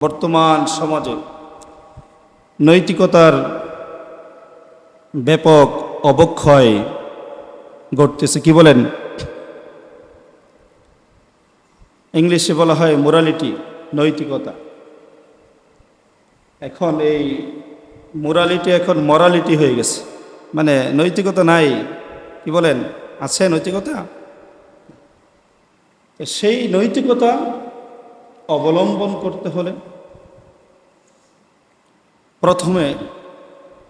বর্তমান সমাজে নৈতিকতার ব্যাপক অবক্ষয় ঘটতেছে। কি বলেন? ইংলিশে বলা হয় মোরালিটি নৈতিকতা। এখন এই মোরালিটি এখন মরালিটি হয়ে গেছে। মানে নৈতিকতা নাই, কি বলেন? আছে নৈতিকতা? সেই নৈতিকতা অবলম্বন করতে হলে প্রথমে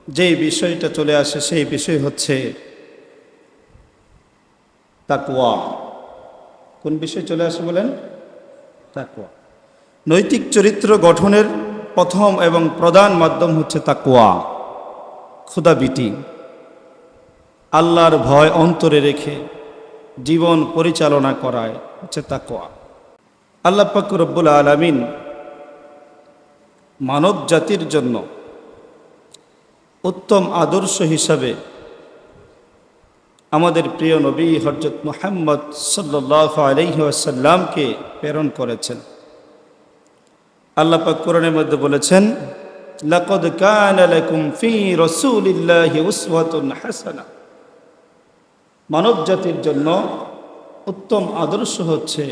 যেই বিষয়টা চলে আসে সেই বিষয় হচ্ছে তাকুয়া কোন বিষয় চলে আসে বলেন? তাকুয়া নৈতিক চরিত্র গঠনের প্রথম এবং প্রধান মাধ্যম হচ্ছে তাকুয়া ক্ষুদাবিটি আল্লাহর ভয় অন্তরে রেখে জীবন পরিচালনা করায় হচ্ছে তাকুয়া আল্লাহ পাক রব্বুল আলমিন মানব জাতির জন্য উত্তম আদর্শ হিসাবে আমাদের প্রিয় নবী হরজত মোহাম্মদ সাল্লাহ আলহিহাসাল্লামকে প্রেরণ করেছেন। আল্লাহ পাক কোরআনের মধ্যে বলেছেন, লাকদ কানা লাকুম ফি মানব জাতির জন্য উত্তম আদর্শ হচ্ছে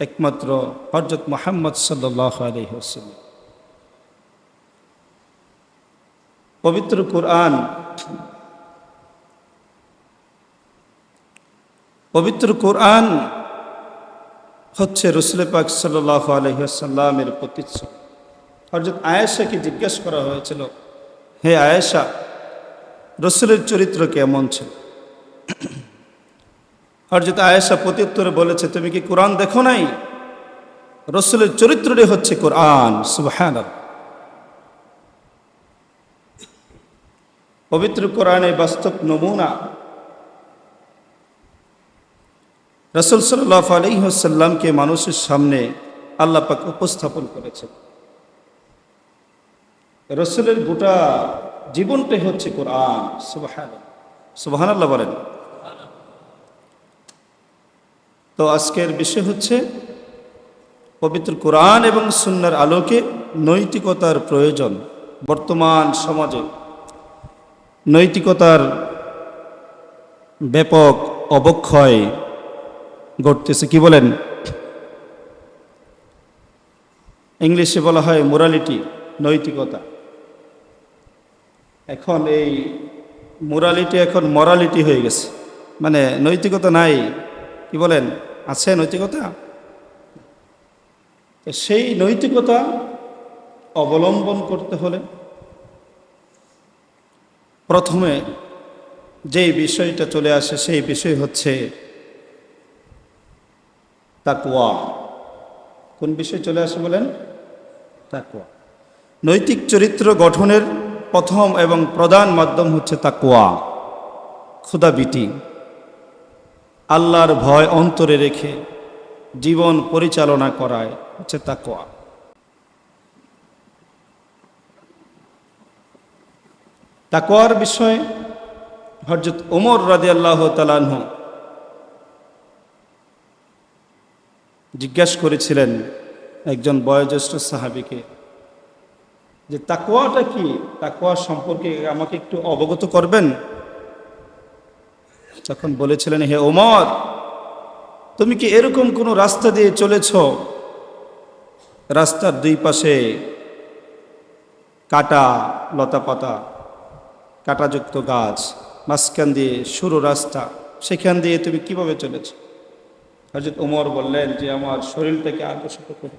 একমাত্র হরজত মোহাম্মদ সাল্লাহ আলহিহাসাল্লাম পবিত্র কোরআন পবিত্র কোরআন হচ্ছে রসুল পাক সাল্লাহ আলহিহাসাল্লামের প্রতিচ্ছবি। হরজত আয়েশাকে জিজ্ঞেস করা হয়েছিল, হে আয়েশা, রসুলের চরিত্র কেমন ছিল? হরজত আয়েশা প্রত্যুত্তরে বলেছে, তুমি কি কোরআন দেখো নাই? রসুলের চরিত্রটি হচ্ছে কোরআন সুবহান পবিত্র কোরআনে বাস্তব নমুনা। রসুল সাল্লাহ আলহিহসাল্লামকে মানুষের সামনে আল্লাহ পাক উপস্থাপন করেছেন। রসুলের গোটা জীবনটাই হচ্ছে কোরআন। সুবাহান সুবাহান আল্লাহ বলেন। তো আজকের বিষয় হচ্ছে পবিত্র কোরআন এবং সুন্নার আলোকে নৈতিকতার প্রয়োজন বর্তমান সমাজে। নৈতিকতার ব্যাপক অবক্ষয় ঘটতেছে। কি বলেন? ইংলিশে বলা হয় মোরালিটি নৈতিকতা। এখন এই মোরালিটি এখন মরালিটি হয়ে গেছে। মানে নৈতিকতা নাই, কি বলেন? আছে নৈতিকতা? সেই নৈতিকতা অবলম্বন করতে হলে প্রথমে যেই বিষয়টা চলে আসে সেই বিষয় হচ্ছে তাকুয়া কোন বিষয় চলে আসে বলেন? তাকুয়া নৈতিক চরিত্র গঠনের প্রথম এবং প্রধান মাধ্যম হচ্ছে তাকুয়া ক্ষুদাবিটি আল্লাহর ভয় অন্তরে রেখে জীবন পরিচালনা করায় হচ্ছে তাকুয়া তাকুয়ার বিষয়ে হরজত ওমর রাজি আল্লাহ তালাহ জিজ্ঞাসা করেছিলেন একজন বয়োজ্যেষ্ঠ সাহাবিকে যে তাকুয়াটা কি? তাকুয়া সম্পর্কে আমাকে একটু অবগত করবেন? তখন বলেছিলেন, হে ওমর, তুমি কি এরকম কোনো রাস্তা দিয়ে চলেছ? রাস্তার দুই পাশে কাটা লতা পাতা কাটাযুক্ত গাছ, মাঝখান দিয়ে সরু রাস্তা, সেখান দিয়ে তুমি কীভাবে চলেছ? হজরত ওমর বললেন যে, আমার শরীরটাকে আকর্ষিত করে।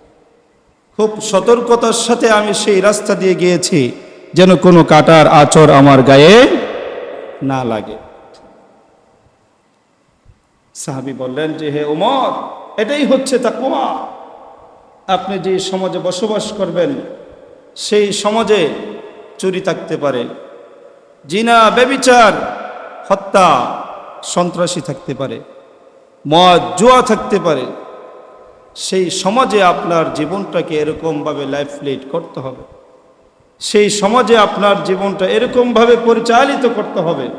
খুব সতর্কতার সাথে আমি সেই রাস্তা দিয়ে গিয়েছি যেন কোনো কাটার আচর আমার গায়ে না লাগে। সাহাবি বললেন যে, হে ওমর, এটাই হচ্ছে তা তাকুয়া আপনি যে সমাজে বসবাস করবেন, সেই সমাজে চুরি থাকতে পারে। জিনা, বেবিচার, হত্যা, সন্ত্রাসী থাকতে পারে, মদ, জুয়া থাকতে পারে। সেই সমাজে আপনার জীবনটাকে এরকমভাবে লাইফ লিড করতে হবে। সেই সমাজে আপনার জীবনটা এরকমভাবে পরিচালিত করতে হবে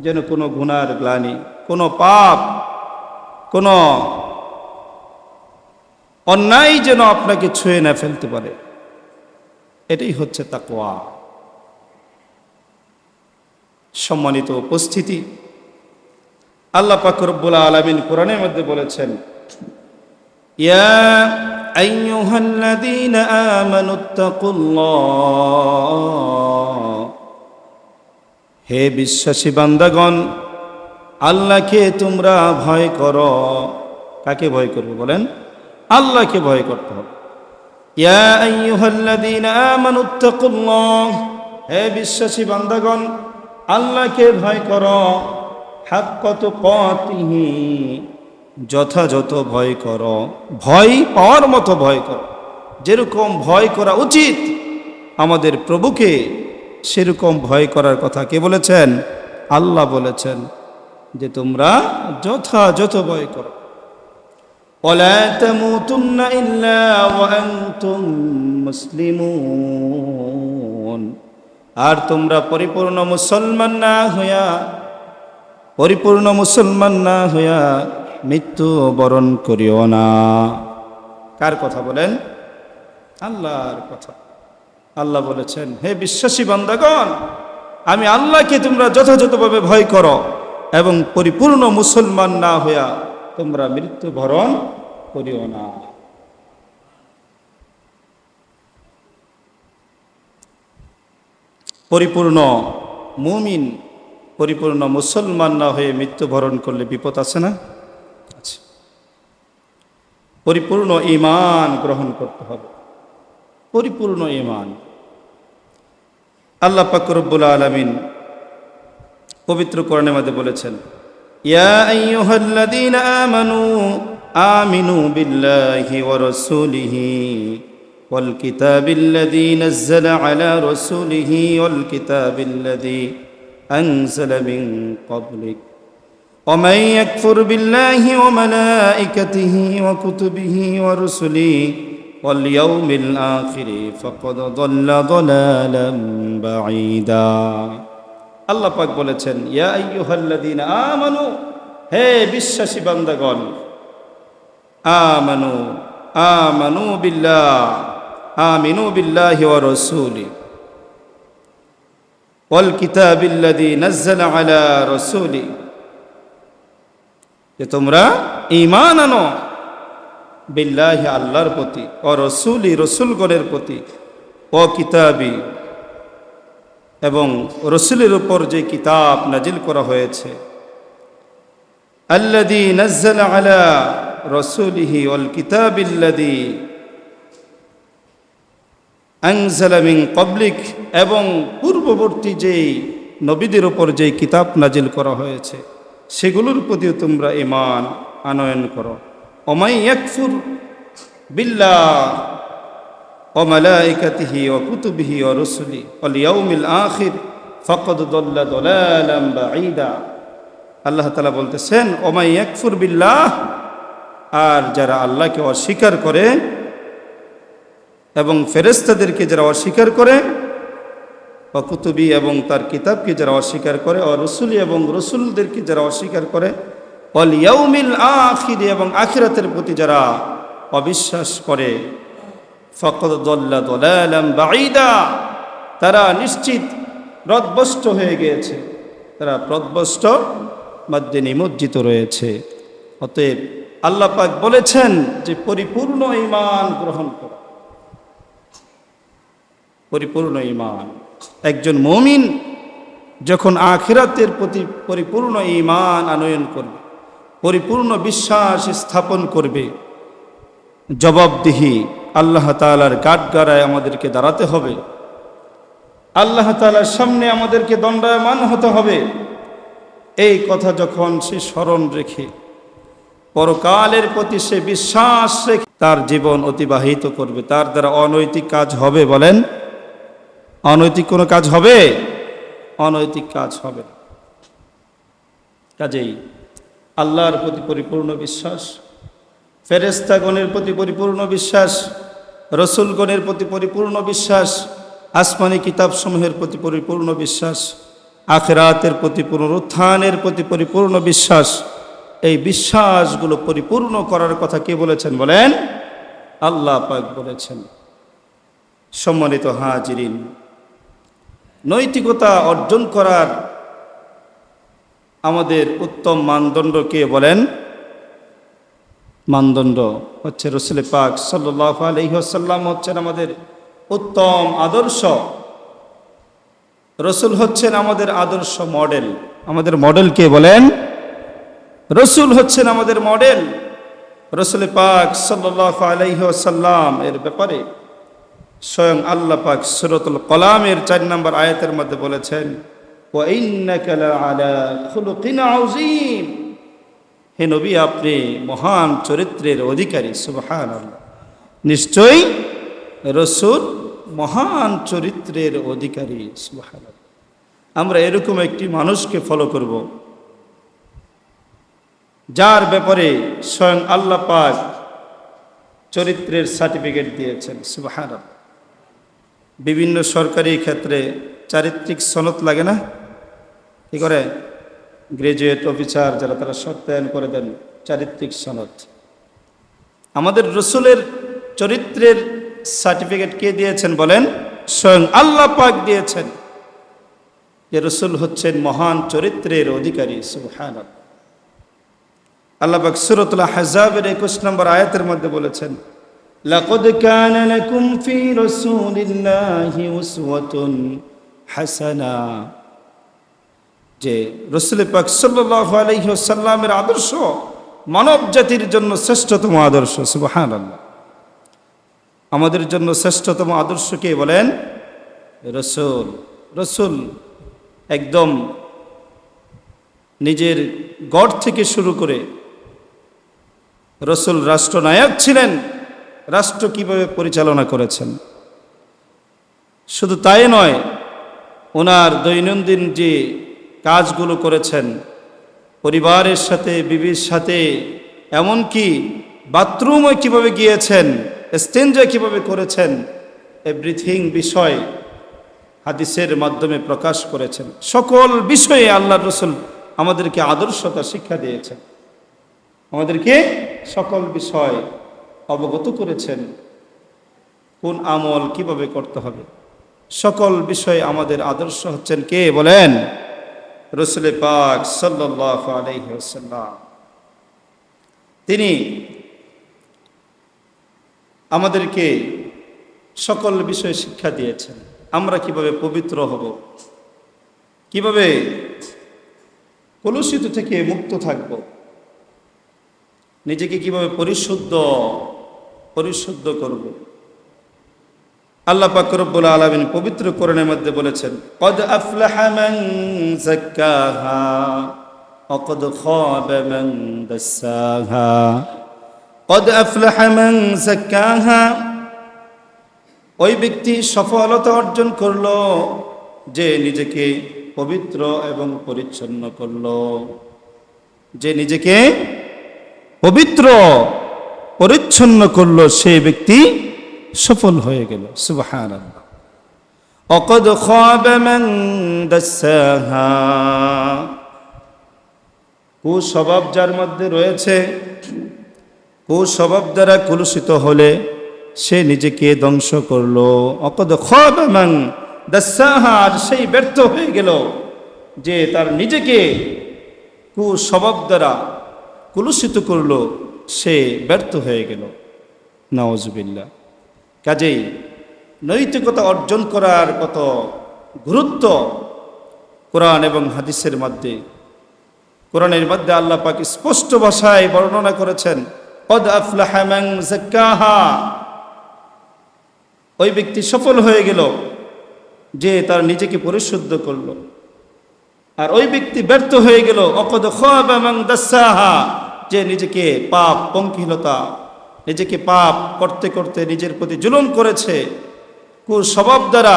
যেন কোনো গুনার গ্লানি, কোনো পাপ, কোনো অন্যায় যেন আপনাকে ছুঁয়ে না ফেলতে পারে। এটাই হচ্ছে তাকওয়া। সম্মানিত উপস্থিতি। আল্লাহ পাক রব্বুল আলামিন কোরআনের মধ্যে বলেছেন, ইয়া হে বিশ্বাসী বান্দাগণ, আল্লাহকে তোমরা ভয় করো। কাকে ভয় করবে বলেন? আল্লাহকে ভয় করতে হবে। হে বিশ্বাসী বান্দাগণ আল্লাহকে ভয় করো হাক্কাত কতিহি যথাযথ ভয় করো ভয় পাওয়ার মতো ভয় করো যেরকম ভয় করা উচিত আমাদের প্রভুকে সেরকম ভয় করার কথা কে বলেছেন আল্লাহ বলেছেন যে তোমরা যথাযথ ভয় করো ولا تموتن إلا وأنتم মুসলিমুন আর তোমরা পরিপূর্ণ মুসলমান না হইয়া, পরিপূর্ণ মুসলমান না হইয়া মৃত্যু বরণ করিও না। কার কথা বলেন? আল্লাহর কথা। আল্লাহ বলেছেন, হে বিশ্বাসী বান্দাগণ, আমি আল্লাহকে তোমরা যথাযথভাবে ভয় করো এবং পরিপূর্ণ মুসলমান না হইয়া তোমরা মৃত্যু বরণ করিও না। পরিপূর্ণ মুমিন, পরিপূর্ণ মুসলমান না হয়ে মৃত্যুবরণ করলে বিপদ আছে না? আছে। পরিপূর্ণ ইমান গ্রহণ করতে হবে। পরিপূর্ণ ইমান আল্লাহ পাকরব্বুল আলমিন পবিত্র কোরআনের মধ্যে বলেছেন, ইয়া আমানু আমিনু বিল্লাহি ওয়া রাসূলিহি। ওয়াল কিতাবিল্লাযী নাযালা আলা রাসূলিহি ওয়াল কিতাবিল্লাযী আনজালা মিন ক্বাবলিক ومن يكفر بالله وملائكته وكتبه ورسله واليوم الآخر فقد ضل ضلالا بعيدا আল্লাহ পাক বলেছেন ইয়া আইয়ুহাল্লাযীনা আমানু হে বিশ্বাসী বান্দাগণ আমানু আমানু বিল্লাহ আমিনু বিল্লাহি ওয়া রাসূলি ওয়াল কিতাবিল্লাযী নাযালা আলা রাসূলি যে তোমরা ঈমান আনো বিল্লাহি আল্লাহর প্রতি ও রসুলি রসুলগণের প্রতি ও কিতাবি এবং রসুলের উপর যে কিতাব নাজিল করা হয়েছে। আল্লাদি নজ্জল আলা রসুলিহি ওল কিতাবিল্লাদি আংজালামিং পাবলিক এবং পূর্ববর্তী যেই নবীদের উপর যে কিতাব নাজিল করা হয়েছে, সেগুলোর প্রতিও তোমরা ইমান আনয়ন করো। ওমাই একফুর বিল্লাহ ও মালাইকাতিহি ও কুতুবিহি ও রসুলি অল ইয়াউমিল আখির ফকদ দল্লা দলালাম বাঈদা। আল্লাহ তালা বলতেছেন, ওমাই একফুর বিল্লাহ, আর যারা আল্লাহকে অস্বীকার করে এবং ফেরেস্তাদেরকে যারা অস্বীকার করে অকুতুবি এবং তার কিতাবকে যারা অস্বীকার করে অ রসুলি এবং রসুলদেরকে যারা অস্বীকার করে অল ইয়ৌমিল আখিরি এবং আখিরাতের প্রতি যারা অবিশ্বাস করে, ফকদ দল্লা তারা নিশ্চিত রদবষ্ট হয়ে গিয়েছে। তারা প্রদবষ্ট মধ্যে নিমজ্জিত রয়েছে। অতএব আল্লাহ পাক বলেছেন যে, পরিপূর্ণ ইমান গ্রহণ করো। পরিপূর্ণ ইমান একজন মমিন যখন আখিরাতের প্রতি পরিপূর্ণ ইমান আনয়ন করবে, পরিপূর্ণ বিশ্বাস স্থাপন করবে, জবাবদিহি আল্লাহ তালার কাঠগাড়ায় আমাদেরকে দাঁড়াতে হবে। আল্লাহ তালার সামনে আমাদেরকে দণ্ডায়মান হতে হবে। এই কথা যখন সে স্মরণ রেখে, পরকালের প্রতি সে বিশ্বাস রেখে তার জীবন অতিবাহিত করবে, তার দ্বারা অনৈতিক কাজ হবে বলেন অনৈতিক কোনো কাজ হবে? অনৈতিক কাজ হবে। কাজেই আল্লাহর প্রতি পরিপূর্ণ বিশ্বাস ফেরেস্তাগণের প্রতি পরিপূর্ণ বিশ্বাস, রসুলগণের প্রতি পরিপূর্ণ বিশ্বাস, আসমানি কিতাবসমূহের প্রতি পরিপূর্ণ বিশ্বাস, আখেরাতের প্রতি পুনরুত্থানের প্রতি পরিপূর্ণ বিশ্বাস, এই বিশ্বাসগুলো পরিপূর্ণ করার কথা কে বলেছেন? বলেন আল্লাহ পাক বলেছেন। সম্মানিত হাজিরিন নৈতিকতা অর্জন করার আমাদের উত্তম মানদণ্ড কে বলেন? মানদণ্ড হচ্ছে রসুল পাক সাল্লাহ আলহিহাসাল্লাম হচ্ছেন আমাদের উত্তম আদর্শ। রসুল হচ্ছেন আমাদের আদর্শ মডেল। আমাদের মডেল কে বলেন? রসুল হচ্ছেন আমাদের মডেল। রসুল পাক সাল্লাহ আলহিহাসাল্লাম এর ব্যাপারে স্বয়ং আল্লাহ পাক সুরতুল কলামের চার নম্বর আয়াতের মধ্যে বলেছেন হে নবী, আপনি মহান চরিত্রের অধিকারী সুবহান নিশ্চয়ই রসুল মহান চরিত্রের অধিকারী সুবহান আমরা এরকম একটি মানুষকে ফলো করব, যার ব্যাপারে স্বয়ং আল্লাহ পাক চরিত্রের সার্টিফিকেট দিয়েছেন সুবহান আল্লাহ বিভিন্ন সরকারি ক্ষেত্রে চারিত্রিক সনদ লাগে না? কি করে? গ্রাজুয়েট অফিসার যারা তারা সত্যায়ন করে দেন চারিত্রিক সনদ। আমাদের রসুলের চরিত্রের সার্টিফিকেট কে দিয়েছেন বলেন? স্বয়ং আল্লাহ পাক দিয়েছেন। যে রসুল হচ্ছেন মহান চরিত্রের অধিকারী সুবহান আল্লাহ পাক সুরতুল্লাহ হাজাবের একুশ নম্বর আয়াতের মধ্যে বলেছেন لقد كان لكم في رسول الله أسوة حسنة যে রসুল পাক সাল্লাহ আলহিসাল্লামের আদর্শ মানব জাতির জন্য শ্রেষ্ঠতম আদর্শ সুবাহান আল্লাহ আমাদের জন্য শ্রেষ্ঠতম আদর্শ কে বলেন রসুল রসুল একদম নিজের গড় থেকে শুরু করে রসুল রাষ্ট্রনায়ক ছিলেন রাষ্ট্র কীভাবে পরিচালনা করেছেন? শুধু তাই নয়, ওনার দৈনন্দিন যে কাজগুলো করেছেন, পরিবারের সাথে, বিবির সাথে, এমনকি বাথরুমে কীভাবে গিয়েছেন স্টেঞ্জা কীভাবে করেছেন এভরিথিং বিষয় হাদিসের মাধ্যমে প্রকাশ করেছেন। সকল বিষয়ে আল্লাহ রসুল আমাদেরকে আদর্শতা শিক্ষা দিয়েছেন। আমাদেরকে সকল বিষয় অবগত করেছেন কোন আমল কীভাবে করতে হবে। সকল বিষয়ে আমাদের আদর্শ হচ্ছেন কে বলেন? রসুল পাক আলহিহাল্লাম তিনি আমাদেরকে সকল বিষয়ে শিক্ষা দিয়েছেন। আমরা কীভাবে পবিত্র হব? কীভাবে কলুষিত থেকে মুক্ত থাকব? নিজেকে কীভাবে পরিশুদ্ধ পরিশুদ্ধ করব। আল্লাহ পাক রব্বুল আলামিন পবিত্র কোরআনের মধ্যে বলেছেন, কদ আফলাহা মান যাক্কাহা খাবা মান দাসসাহা কদ আফলাহা মান যাক্কাহা, ওই ব্যক্তি সফলতা অর্জন করল, যে নিজেকে পবিত্র এবং পরিচ্ছন্ন করল। যে নিজেকে পবিত্র পরিচ্ছন্ন করল সেই ব্যক্তি, সফল হয়ে গেল। সুবহান অকদ কুস্বভাব যার মধ্যে রয়েছে, কুস্বভাব দ্বারা কলুষিত হলে সে নিজেকে ধ্বংস করল। অকদ খাবাং দাসাহার সেই ব্যর্থ হয়ে গেল যে তার নিজেকে কুস্বভাব দ্বারা কলুষিত করল। সে ব্যর্থ হয়ে গেল। নওয়াজবিল্লা কাজেই নৈতিকতা অর্জন করার কত গুরুত্ব কোরআন এবং হাদিসের মধ্যে। কোরআনের মধ্যে আল্লাহ পাক স্পষ্ট ভাষায় বর্ণনা করেছেন পদ আফলাহামাং জাক্কাহা ওই ব্যক্তি সফল হয়ে গেল যে তার নিজেকে পরিশুদ্ধ করল। আর ওই ব্যক্তি ব্যর্থ হয়ে গেল, অকদ দাসাহা। যে নিজেকে পাপ পঙ্কিলতা, নিজেকে পাপ করতে করতে নিজের প্রতি জুলুম করেছে, কুস্বভাব দ্বারা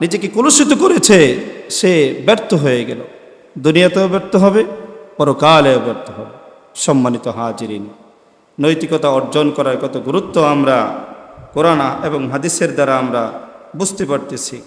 নিজেকে কলুষিত করেছে, সে ব্যর্থ হয়ে গেল। দুনিয়াতেও ব্যর্থ হবে, পরকালেও ব্যর্থ হবে। সম্মানিত হাজিরিন, নৈতিকতা অর্জন করার কত গুরুত্ব আমরা কোরআনা এবং হাদিসের দ্বারা আমরা বুঝতে পারতেছি।